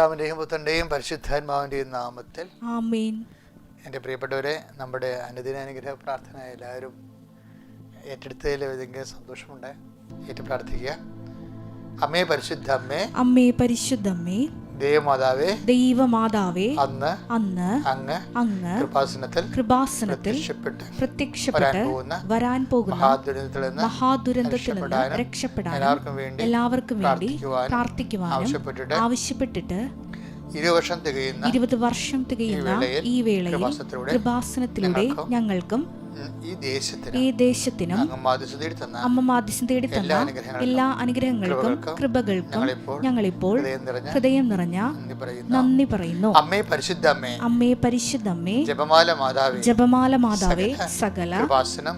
പിതാവിന്റെയും പുത്രന്റെയും പരിശുദ്ധാത്മാവിന്റെയും നാമത്തിൽ എന്റെ പ്രിയപ്പെട്ടവരെ നമ്മുടെ അനുദിന അനുഗ്രഹ പ്രാർത്ഥന എല്ലാവരും ഏറ്റെടുത്തതിൽ ഏതെങ്കിലും സന്തോഷമുണ്ട്? ഏറ്റു പ്രാർത്ഥിക്കുക. അമ്മേ പരിശുദ്ധ അമ്മേ. അമ്മേ പരിശുദ്ധമ്മേ ദേവമാതാവേ ദൈവമാതാവേ അന്ന് അന്ന് അങ്ങ് അങ്ങ് കൃപാസനത്തിൽ കൃപാസനത്തിൽ പ്രത്യക്ഷപ്പെട്ട് വരാൻ പോകുന്ന മഹാദുരന്തത്തിൽ നിന്ന് രക്ഷപ്പെടാനും എല്ലാവർക്കും വേണ്ടി പ്രാർത്ഥിക്കുവാനും ആവശ്യപ്പെട്ടിട്ട് ഇരുവർഷം തികയുന്ന ഇരുപത് വർഷം തികയുന്ന ഈ വേളയിൽ കൃപാസനത്തിലൂടെ ഞങ്ങൾക്കും ഈ ദേശത്തിന് അമ്മ മാധ്യസ്ഥം തേടി തന്ന എല്ലാ അനുഗ്രഹങ്ങൾക്കും കൃപകൾക്കും ഞങ്ങളിപ്പോൾ ഹൃദയം നിറഞ്ഞ നന്ദി പറയുന്നു. അമ്മേ പരിശുദ്ധ അമ്മേ പരിശുദ്ധമ്മേ ജപമാല മാതാവേ ജപമാല മാതാവേ സകല കൃപാസനം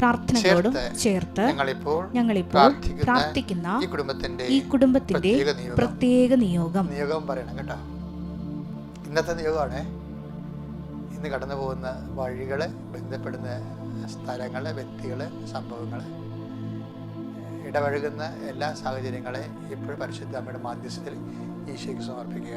പ്രാർത്ഥനയോടും ചേർത്ത് ഞങ്ങളിപ്പോൾ ഞങ്ങളിപ്പോൾ പ്രാർത്ഥിക്കുന്ന ഈ കുടുംബത്തിന്റെ ഈ കുടുംബത്തിന്റെ പ്രത്യേക നിയോഗം. നിയോഗം. നിയോഗം പറയണം കേട്ടോ. ഇന്നത്തെ നിയോഗമാണ് ഇന്ന് കടന്നു പോകുന്ന വഴികൾ ബന്ധപ്പെടുന്ന സ്ഥലങ്ങൾ വ്യക്തികൾ സംഭവങ്ങൾ ഇടപഴകുന്ന എല്ലാ സാഹചര്യങ്ങളെ ഇപ്പോഴും പരിശുദ്ധ നമ്മുടെ മാധ്യസ്ഥത്തിൽ ഈശോയ്ക്ക് സമർപ്പിക്കുക.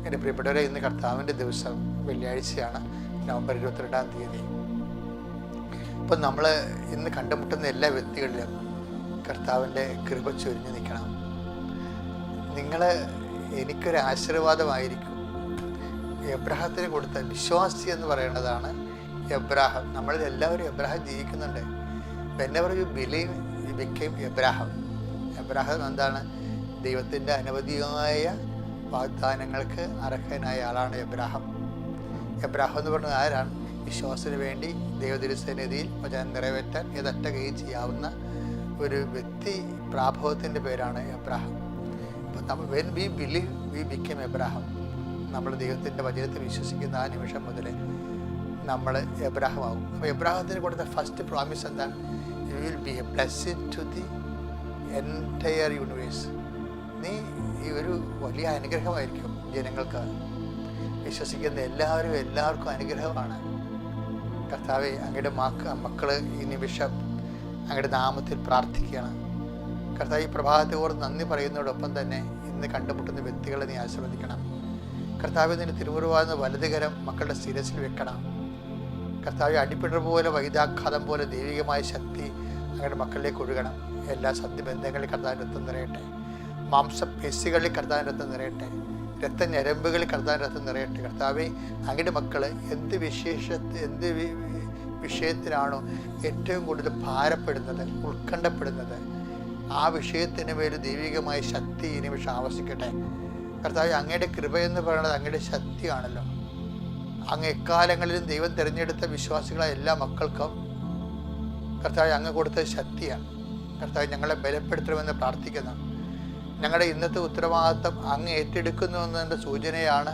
എന്റെ പ്രിയപ്പെട്ടവരെ ഇന്ന് കർത്താവിന്റെ ദിവസം വെള്ളിയാഴ്ചയാണ് നവംബർ ഇരുപത്തിരണ്ടാം തീയതി. അപ്പം നമ്മൾ ഇന്ന് കണ്ടുമുട്ടുന്ന എല്ലാ വ്യക്തികളിലും കർത്താവിന്റെ കൃപ ചൊരിഞ്ഞു നിൽക്കണം. നിങ്ങൾ എനിക്കൊരു ആശീർവാദമായിരിക്കും. എബ്രാഹത്തിന് കൊടുത്ത വിശ്വാസി എന്ന് പറയുന്നതാണ് എബ്രാഹം. നമ്മളിൽ എല്ലാവരും എബ്രാഹം ജീവിക്കുന്നുണ്ട്. വെന്നവർ you believe you become Abraham Abraham എന്താണ്? ദൈവത്തിന്റെ അനവധിയായ വാഗ്ദാനങ്ങൾക്ക് അർഹനായ ആളാണ് എബ്രാഹം. എബ്രാഹം എന്ന് പറഞ്ഞത് ആരാണ്? വിശ്വാസത്തിന് വേണ്ടി ദൈവതിരുസന്നിധിയിൽ വചനം നിറവേറ്റാൻ ഏതറ്റുകയും ചെയ്യാവുന്ന ഒരു വ്യക്തി പ്രാഭവത്തിന്റെ പേരാണ് എബ്രാഹം. അപ്പം നമ്മൾ when we believe we become Abraham. നമ്മൾ ദൈവത്തിന്റെ വചനത്തിൽ വിശ്വസിക്കുന്ന ആ നിമിഷം മുതൽ നമ്മൾ എബ്രാഹം ആകും അപ്പോൾ എബ്രാഹത്തിന് കൊടുത്ത ഫസ്റ്റ് പ്രോമിസ് എന്താണ്? You will be a blessing to the entire universe നീ ഒരു വലിയ അനുഗ്രഹമായിരിക്കും ജനങ്ങൾക്ക് വിശ്വസിക്കുന്ന എല്ലാവരും എല്ലാവർക്കും അനുഗ്രഹമാണ്. കർത്താവെ അങ്ങയുടെ മക്ക മക്കൾ ഈ നിമിഷം അങ്ങയുടെ നാമത്തിൽ പ്രാർത്ഥിക്കുകയാണ്. കർത്താവ് ഈ പ്രഭാതത്തോട് നന്ദി പറയുന്നതോടൊപ്പം തന്നെ ഇന്ന് കണ്ടുമുട്ടുന്ന വ്യക്തികളെ നീ ആശീർവദിക്കണം. കർത്താവ് നിന്റെ തിരുവുരുവാന്ന് വലതുകരം മക്കളുടെ ശിരസിൽ വെക്കണം. കർത്താവ് അടിപ്പിടർ പോലെ വൈദാഘാതം പോലെ ദൈവികമായ ശക്തി അങ്ങയുടെ മക്കളിലേക്ക് ഒഴുകണം. എല്ലാ സത്യബന്ധങ്ങളിൽ കർത്താവിന്റെ രക്തം നിറയട്ടെ. മാംസപേശികളിൽ കർത്താവിന്റെ രക്തം നിറയട്ടെ. രക്ത രക്തഞരമ്പുകളിൽ കർത്താവിന്റെ രക്തം നിറയട്ടെ. കർത്താവെ അങ്ങയുടെ മക്കൾ എന്ത് വിശേഷ എന്ത് വി- വി- വിഷയത്തിലാണോ ഏറ്റവും കൂടുതൽ ഭാരപ്പെടുന്നത് ഉത്കണ്ഠപ്പെടുന്നത്? ആ വിഷയത്തിന് മേൽ ദൈവികമായ ശക്തി ഈ നിമിഷം ആവശ്യിക്കട്ടെ കർത്താവ് അങ്ങയുടെ കൃപ എന്ന് പറയുന്നത് അങ്ങയുടെ ശക്തിയാണല്ലോ. അങ്ങ് എക്കാലങ്ങളിലും ദൈവം തിരഞ്ഞെടുത്ത വിശ്വാസികളെ എല്ലാ മക്കൾക്കും കർത്താവ് അങ്ങ് കൊടുത്ത ശക്തിയാണ്. കർത്താവ് ഞങ്ങളെ ബലപ്പെടുത്തണമെന്ന് പ്രാർത്ഥിക്കുന്നു. ഞങ്ങളുടെ ഇന്നത്തെ ഉത്തരവാദിത്തം അങ്ങ് ഏറ്റെടുക്കുന്നു എന്നതിന്റെ സൂചനയാണ്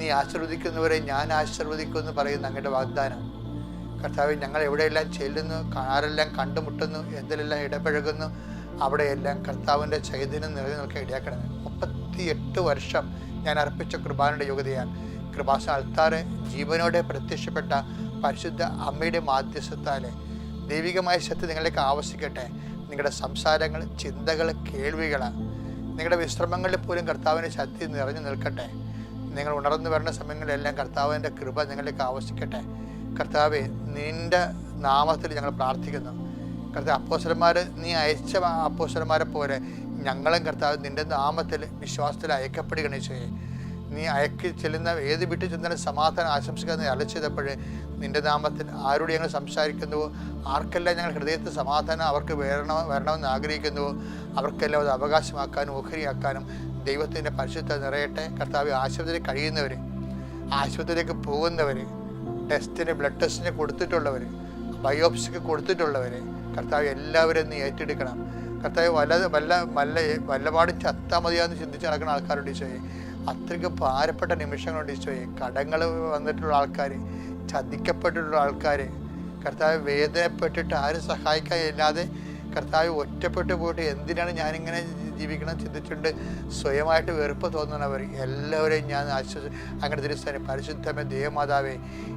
നീ ആശീർവദിക്കുന്നവരെ ഞാൻ ആശീർവദിക്കുമെന്ന് പറയുന്ന അങ്ങയുടെ വാഗ്ദാനം. കർത്താവ് ഞങ്ങൾ എവിടെയെല്ലാം ചെല്ലുന്നു ആരെല്ലാം കണ്ടുമുട്ടുന്നു എന്തിലെല്ലാം ഇടപഴകുന്നു അവിടെയെല്ലാം കർത്താവിന്റെ ചൈതന്യം നിറഞ്ഞു നിൽക്കാൻ മുപ്പത്തി എട്ട് വർഷം ഞാൻ അർപ്പിച്ച കൃപാനയുടെ യോഗ്യതയാണ്. കൃപാസ അൾത്താറ് ജീവനോടെ പ്രത്യക്ഷപ്പെട്ട പരിശുദ്ധ അമ്മയുടെ മാധ്യസ്ഥത്താലെ ദൈവികമായ ശക്തി നിങ്ങളിലേക്ക് ആവശ്യിക്കട്ടെ നിങ്ങളുടെ സംസാരങ്ങൾ ചിന്തകൾ കേൾവികൾ നിങ്ങളുടെ വിശ്രമങ്ങളിൽ പോലും കർത്താവിന്റെ ശക്തി നിറഞ്ഞു നിൽക്കട്ടെ. നിങ്ങൾ ഉണർന്നു വരുന്ന സമയങ്ങളിലെല്ലാം കർത്താവിന്റെ കൃപ നിങ്ങളിലേക്ക് ആവശ്യിക്കട്ടെ. കർത്താവെ നിന്റെ നാമത്തിൽ ഞങ്ങൾ പ്രാർത്ഥിക്കുന്നു. കർത്താവ് അപ്പോസരന്മാർ നീ അയച്ച അപ്പോസരന്മാരെ പോലെ ഞങ്ങളും കർത്താവ് നിന്റെ നാമത്തിൽ വിശ്വാസത്തിൽ അയക്കപ്പെടുകയാണ് ചെയ്യേ. നീ അയക്കി ചെല്ലുന്ന ഏത് വീട്ടിൽ ചെന്നാലും സമാധാനം ആശംസിക്കാൻ നീ ചെയ്തപ്പോൾ നിന്റെ നാമത്തിൽ ആരോട് ഞങ്ങൾ സംസാരിക്കുന്നുവോ ആർക്കെല്ലാം ഞങ്ങൾ ഹൃദയത്തിൽ സമാധാനം അവർക്ക് വരണം വരണമെന്ന് ആഗ്രഹിക്കുന്നുവോ അവർക്കെല്ലാം അത് അവകാശമാക്കാനും ഓഹരിയാക്കാനും ദൈവത്തിന്റെ പരിശുദ്ധ നിറയട്ടെ. കർത്താവ് ആശുപത്രി കഴിയുന്നവർ ആശുപത്രിയിലേക്ക് പോകുന്നവർ ടെസ്റ്റിന് ബ്ലഡ് ടെസ്റ്റിന് കൊടുത്തിട്ടുള്ളവർ ബയോപ്സിക്ക് കൊടുത്തിട്ടുള്ളവർ കർത്താവ് എല്ലാവരും നീ ഏറ്റെടുക്കണം. കർത്താവ് വല്ല വല്ല വല്ല വല്ലപാടും ചത്താൽ മതിയാന്ന് ചിന്തിച്ച് നടക്കുന്ന ആൾക്കാരുണ്ട് ഈശോയെ. അത്രയ്ക്ക് ഭാരപ്പെട്ട നിമിഷങ്ങളുണ്ട് ഈശോയെ കടങ്ങൾ വന്നിട്ടുള്ള ആൾക്കാർ ചതിക്കപ്പെട്ടിട്ടുള്ള ആൾക്കാർ കർത്താവ് വേദനപ്പെട്ടിട്ട് ആരും സഹായിക്കാൻ ഇല്ലാതെ കർത്താവ് ഒറ്റപ്പെട്ടു പോയിട്ട് എന്തിനാണ് ഞാനിങ്ങനെ ജീവിക്കണം ചിന്തിച്ചുകൊണ്ട് സ്വയമായിട്ട് വെറുപ്പ് തോന്നുന്നവർ എല്ലാവരെയും ഞാൻ ആശ്വസി അങ്ങനെ തിരുസ്ഥാനം പരിശുദ്ധമേ ദൈവമാതാവേ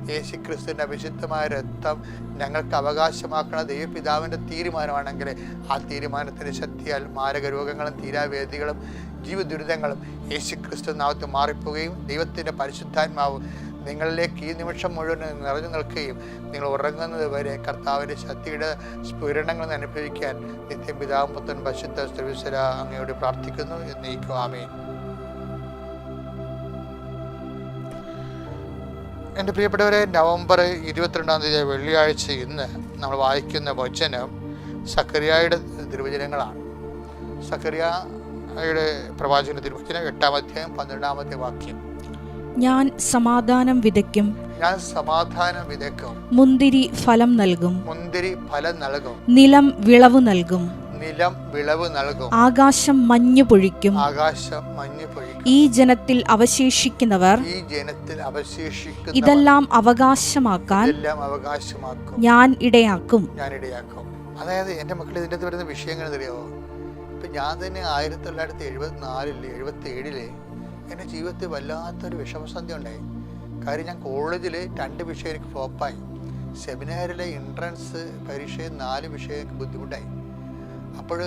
യേശു ക്രിസ്തുവിന്റെ അവിശുദ്ധമായ രക്തം ഞങ്ങൾക്ക് അവകാശമാക്കണ ദൈവപിതാവിന്റെ തീരുമാനമാണെങ്കിൽ ആ തീരുമാനത്തിന്റെ ശക്തിയാൽ മാരക രോഗങ്ങളും തീരാവേദികളും ജീവദുരിതങ്ങളും യേശു ക്രിസ്തു നാമത്തിൽ മാറിപ്പോവുകയും ദൈവത്തിന്റെ പരിശുദ്ധാത്മാവ് നിങ്ങളിലേക്ക് ഈ നിമിഷം മുഴുവൻ നിറഞ്ഞു നിൽക്കുകയും നിങ്ങൾ ഉറങ്ങുന്നത് വരെ കർത്താവിന്റെ ശക്തിയുടെ സ്ഫുരണങ്ങൾ അനുഭവിക്കാൻ നിത്യം പിതാമ്പുത്തൻ പുത്തൻ പശുദ്ധ സ്ത്രീശ്വര അങ്ങയോട് പ്രാർത്ഥിക്കുന്നു എന്നേക്കും ആമേൻ. എന്റെ പ്രിയപ്പെട്ടവരെ നവംബർ ഇരുപത്തിരണ്ടാം തീയതി വെള്ളിയാഴ്ച ഇന്ന് നമ്മൾ വായിക്കുന്ന വചനം സക്കറിയായുടെ തിരുവചനങ്ങളാണ്. സക്കറിയായുടെ പ്രവാചകന്റെ തിരുവചനം എട്ടാം അധ്യായം പന്ത്രണ്ടാമത്തെ വാക്യം. ഞാൻ സമാധാനം വിതയ്ക്കും. ഞാൻ സമാധാനം വിതയ്ക്കും. മുന്തിരി ഫലം നൽകും. മുന്തിരി ഫലം നൽകും. നിലം വിളവ് നൽകും. നിലം വിളവ് നൽകും. ആകാശം മഞ്ഞു പൊഴിക്കും. ആകാശം മഞ്ഞു പൊഴിക്കും. ഈ ജനത്തിൽ അവശേഷിക്കുന്നവർ ഈ ജനത്തിൽ അവശേഷിക്കുന്ന ഇതെല്ലാം അവകാശമാക്കാൻ എല്ലാം അവകാശമാക്കും. ഞാൻ ഇടയാക്കും. ഞാൻ ഇടയാക്കും. അതായത് എന്റെ മക്കൾ ഇതിന്റെ അകത്ത് വരുന്ന വിഷയങ്ങൾ അറിയാമോ ഇപ്പം ഞാൻ തന്നെ ആയിരത്തി തൊള്ളായിരത്തി എഴുപത്തിനാലിൽ എഴുപത്തി ഏഴിൽ എന്റെ ജീവിതത്തിൽ വല്ലാത്തൊരു വിഷമസന്ധി ഉണ്ടായി. കാര്യം ഞാൻ കോളേജിൽ രണ്ട് വിഷയം എനിക്ക് ഫ്ലോപ്പായി സെമിനാറിലെ എൻട്രൻസ് പരീക്ഷയിൽ നാല് വിഷയം എനിക്ക് ബുദ്ധിമുട്ടായി. അപ്പോൾ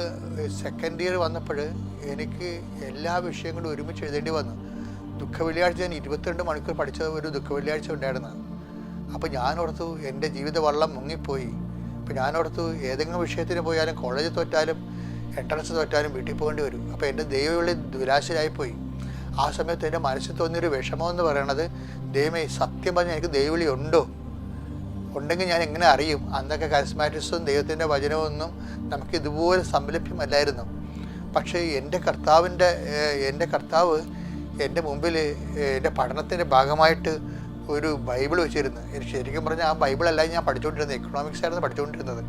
സെക്കൻഡ് ഇയർ വന്നപ്പോൾ എനിക്ക് എല്ലാ വിഷയങ്ങളും ഒരുമിച്ച് എഴുതേണ്ടി വന്നു. ദുഃഖ വെള്ളിയാഴ്ച ഞാൻ ഇരുപത്തിരണ്ട് മണിക്കൂർ പഠിച്ച ഒരു ദുഃഖ വെള്ളിയാഴ്ച ഉണ്ടായിരുന്നു. അപ്പോൾ ഞാൻ ഓർത്തു എന്റെ ജീവിത വള്ളം മുങ്ങിപ്പോയി. അപ്പോൾ ഞാൻ ഓർത്തു ഏതെങ്കിലും വിഷയത്തിന് പോയാലും കോളേജിൽ തോറ്റാലും എൻട്രൻസ് തോറ്റാലും വീട്ടിൽ പോകേണ്ടി വരും. അപ്പോൾ എന്റെ ദൈവവിളി ദുരാശരായിപ്പോയി. ആ സമയത്ത് എന്റെ മനസ്സിൽ തോന്നിയൊരു വിഷമം എന്ന് പറയണത് ദൈവമേ സത്യം പറഞ്ഞാൽ എനിക്ക് ദൈവവിളി ഉണ്ടോ? ഉണ്ടെങ്കിൽ ഞാൻ എങ്ങനെ അറിയും? അന്നൊക്കെ കരിസ്മാറ്റിക്സും ദൈവത്തിന്റെ വചനമൊന്നും നമുക്ക് ഇതുപോലെ സംലഭ്യമല്ലായിരുന്നു. പക്ഷേ എന്റെ കർത്താവിന്റെ എന്റെ കർത്താവ് എന്റെ മുമ്പിൽ എന്റെ പഠനത്തിന്റെ ഭാഗമായിട്ട് ഒരു ബൈബിൾ വെച്ചിരുന്നു. ശരിക്കും പറഞ്ഞാൽ ആ ബൈബിളല്ല ഞാൻ പഠിച്ചുകൊണ്ടിരുന്നത്. എക്കണോമിക്സ് ആയിരുന്നു പഠിച്ചുകൊണ്ടിരുന്നത്.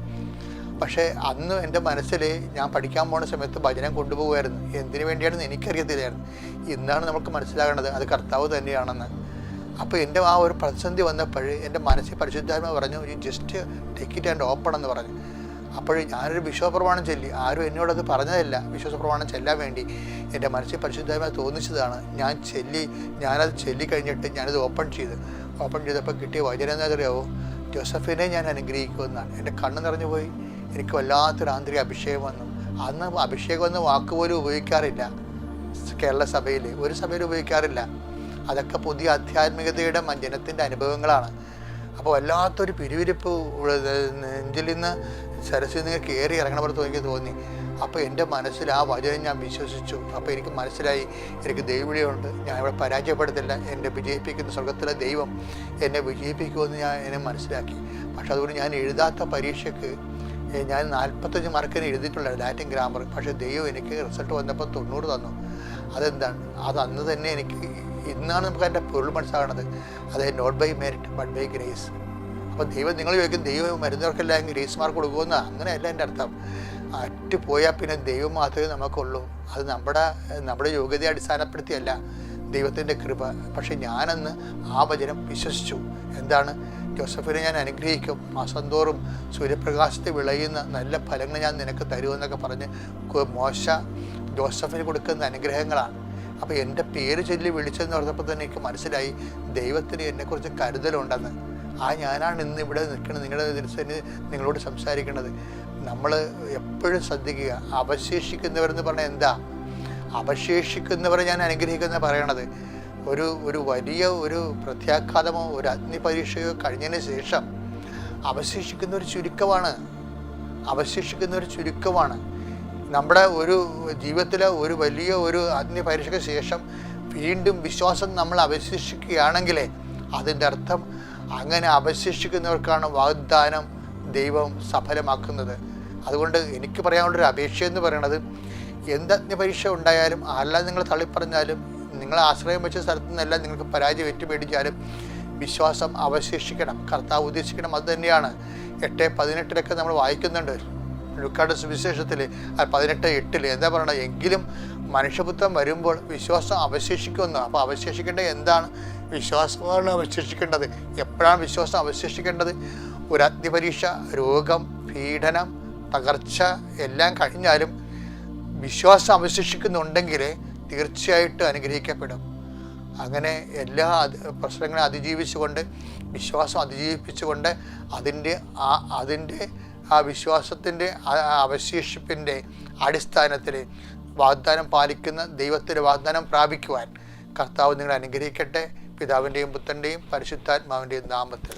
പക്ഷേ അന്ന് എന്റെ മനസ്സിൽ ഞാൻ പഠിക്കാൻ പോകുന്ന സമയത്ത് ഭജനം കൊണ്ടുപോകുമായിരുന്നു എന്തിനു വേണ്ടിയാണെന്ന് എനിക്കറിയത്തില്ലായിരുന്നു. ഇന്നാണ് നമുക്ക് മനസ്സിലാകേണ്ടത് അത് കർത്താവ് തന്നെയാണെന്ന്. അപ്പോൾ എന്റെ ആ ഒരു പ്രതിസന്ധി വന്നപ്പോൾ എന്റെ മനസ്സിൽ പരിശുദ്ധാത്മ പറഞ്ഞു ഈ just take it and open എന്ന് പറഞ്ഞു. അപ്പോൾ ഞാനൊരു വിശ്വപ്രമാണം ചൊല്ലി. ആരും എന്നോടത് പറഞ്ഞതല്ല. വിശ്വാസപ്രമാണം ചെല്ലാൻ വേണ്ടി എന്റെ മനസ്സിൽ പരിശുദ്ധാത്മ തോന്നിച്ചതാണ്. ഞാൻ ചെല്ലി ഞാനത് ചെല്ലി കഴിഞ്ഞിട്ട് ഞാനത് ഓപ്പൺ ചെയ്ത്. ഓപ്പൺ ചെയ്തപ്പോൾ കിട്ടിയ വചനം എന്താ അറിയാവോ ജോസഫിനെ ഞാൻ അനുഗ്രഹിക്കുമെന്നാണ്. എന്റെ കണ്ണ് നിറഞ്ഞു പോയി എനിക്ക് വല്ലാത്തൊരു ആന്തരിക അഭിഷേകം വന്നു. അന്ന് അഭിഷേകം എന്ന വാക്ക് പോലും ഉപയോഗിക്കാറില്ല. കേരള സഭയിൽ ഒരു സഭയിൽ ഉപയോഗിക്കാറില്ല. അതൊക്കെ പുതിയ ആധ്യാത്മികതയുടെ ജനത്തിന്റെ അനുഭവങ്ങളാണ്. അപ്പോൾ വല്ലാത്തൊരു പിരിവിരിപ്പ് നെഞ്ചിൽ നിന്ന് സരസിൽ നിന്ന് കയറി ഇറങ്ങണ എനിക്ക് തോന്നി അപ്പോൾ എന്റെ മനസ്സിൽ ആ വചനം ഞാൻ വിശ്വസിച്ചു. അപ്പോൾ എനിക്ക് മനസ്സിലായി എനിക്ക് ദൈവവിളിയുണ്ട്. ഞാൻ ഇവിടെ പരാജയപ്പെടുത്തില്ല. എന്നെ വിജയിപ്പിക്കുന്ന സ്വർഗത്തിലെ ദൈവം എന്നെ വിജയിപ്പിക്കുമെന്ന് ഞാൻ എന്നെ മനസ്സിലാക്കി. പക്ഷെ അതുകൊണ്ട് ഞാൻ എഴുതാത്ത പരീക്ഷയ്ക്ക് ഞാൻ നാൽപ്പത്തഞ്ച് മാർക്കിന് എഴുതിയിട്ടുള്ള ലാറ്റിൻ ഗ്രാമർ പക്ഷേ ദൈവം എനിക്ക് റിസൾട്ട് വന്നപ്പോൾ തൊണ്ണൂറ് തന്നു. അതെന്താണ്? അത് അന്ന് തന്നെ എനിക്ക് ഇന്നാണ് നമുക്ക് അതിന്റെ പൊരുൾ മനസ്സാകണത് അതെ not by merit but by grace അപ്പോൾ ദൈവം നിങ്ങൾ ചോദിക്കും ദൈവം മരുന്നവർക്കെല്ലാം ഗ്രേസ് മാർക്ക് കൊടുക്കുമെന്ന്? അങ്ങനെയല്ല എന്റെ അർത്ഥം. അറ്റ് പോയാൽ പിന്നെ ദൈവം മാത്രമേ നമുക്കുള്ളൂ. അത് നമ്മുടെ നമ്മുടെ യോഗ്യതയെ അടിസ്ഥാനപ്പെടുത്തിയല്ല. ദൈവത്തിന്റെ കൃപ. പക്ഷെ ഞാനന്ന് ആ വചനം വിശ്വസിച്ചു. എന്താണ്? ജോസഫിനെ ഞാൻ അനുഗ്രഹിക്കും. മാസം തോറും സൂര്യപ്രകാശത്തിൽ വിളയുന്ന നല്ല ഫലങ്ങൾ ഞാൻ നിനക്ക് തരുമെന്നൊക്കെ പറഞ്ഞ് മോശ ജോസഫിന് കൊടുക്കുന്ന അനുഗ്രഹങ്ങളാണ്. അപ്പോൾ എന്റെ പേര് ചൊല്ലി വിളിച്ചെന്ന് പറഞ്ഞപ്പോൾ തന്നെ എനിക്ക് മനസ്സിലായി ദൈവത്തിന് എന്നെക്കുറിച്ച് കരുതലുണ്ടെന്ന്. ആ ഞാനാണ് ഇന്ന് ഇവിടെ നിൽക്കുന്നത്. നിങ്ങളുടെ ദിവസം നിങ്ങളോട് സംസാരിക്കുന്നത്. നമ്മൾ എപ്പോഴും ശ്രദ്ധിക്കുക. അവശേഷിക്കുന്നവരെന്ന് പറഞ്ഞാൽ എന്താ? അവശേഷിക്കുന്നവരെ ഞാൻ അനുഗ്രഹിക്കുന്ന പറയണത്. ഒരു ഒരു വലിയ ഒരു പ്രത്യാഘാതമോ ഒരു അഗ്നി പരീക്ഷയോ കഴിഞ്ഞതിന് ശേഷം അവശേഷിക്കുന്ന ഒരു ചുരുക്കമാണ്. അവശേഷിക്കുന്ന ഒരു ചുരുക്കമാണ്. നമ്മുടെ ഒരു ജീവിതത്തിലെ ഒരു വലിയ ഒരു അഗ്നി പരീക്ഷയ്ക്ക് ശേഷം വീണ്ടും വിശ്വാസം നമ്മൾ അവശേഷിക്കുകയാണെങ്കിൽ അതിന്റെ അർത്ഥം അങ്ങനെ അവശേഷിക്കുന്നവർക്കാണ് വാഗ്ദാനം ദൈവം സഫലമാക്കുന്നത്. അതുകൊണ്ട് എനിക്ക് പറയാനുള്ളൊരു അപേക്ഷ എന്ന് പറയുന്നത് എന്ത് അഗ്നിപരീക്ഷ ഉണ്ടായാലും ആരെല്ലാം നിങ്ങൾ തള്ളിപ്പറഞ്ഞാലും നിങ്ങൾ ആശ്രയം വെച്ച സ്ഥലത്തു നിന്നെല്ലാം നിങ്ങൾക്ക് പരാജയം ഏറ്റുപേടിച്ചാലും വിശ്വാസം അവശേഷിക്കണം. കർത്താവ് ഉദ്ദേശിക്കണം അത് തന്നെയാണ്. എട്ട് പതിനെട്ടിലൊക്കെ നമ്മൾ വായിക്കുന്നുണ്ട്. ലുക്കാട് സുവിശേഷത്തിൽ പതിനെട്ട് എട്ടിൽ എന്താ പറയണത്? എങ്കിലും മനുഷ്യപുത്രം വരുമ്പോൾ വിശ്വാസം അവശേഷിക്കുമെന്ന് അപ്പോൾ അവശേഷിക്കേണ്ടത് എന്താണ്? വിശ്വാസമാണ് അവശേഷിക്കേണ്ടത്. എപ്പോഴാണ് വിശ്വാസം അവശേഷിക്കേണ്ടത്? ഒരു അഗ്നിപരീക്ഷ രോഗം പീഡനം തകർച്ച എല്ലാം കഴിഞ്ഞാലും വിശ്വാസം അവശേഷിക്കുന്നുണ്ടെങ്കിൽ തീർച്ചയായിട്ടും അനുഗ്രഹിക്കപ്പെടും. അങ്ങനെ എല്ലാ പ്രശ്നങ്ങളെ അതിജീവിച്ചുകൊണ്ട് വിശ്വാസം അതിജീവിപ്പിച്ചുകൊണ്ട് അതിന്റെ ആ അതിന്റെ ആ വിശ്വാസത്തിന്റെ അവശേഷിപ്പിന്റെ അടിസ്ഥാനത്തിൽ വാഗ്ദാനം പാലിക്കുന്ന ദൈവത്തിന്റെ വാഗ്ദാനം പ്രാപിക്കുവാൻ കർത്താവ് നിങ്ങളെ അനുഗ്രഹിക്കട്ടെ. പിതാവിന്റെയും പുത്രന്റെയും പരിശുദ്ധാത്മാവിന്റെയും നാമത്തിൽ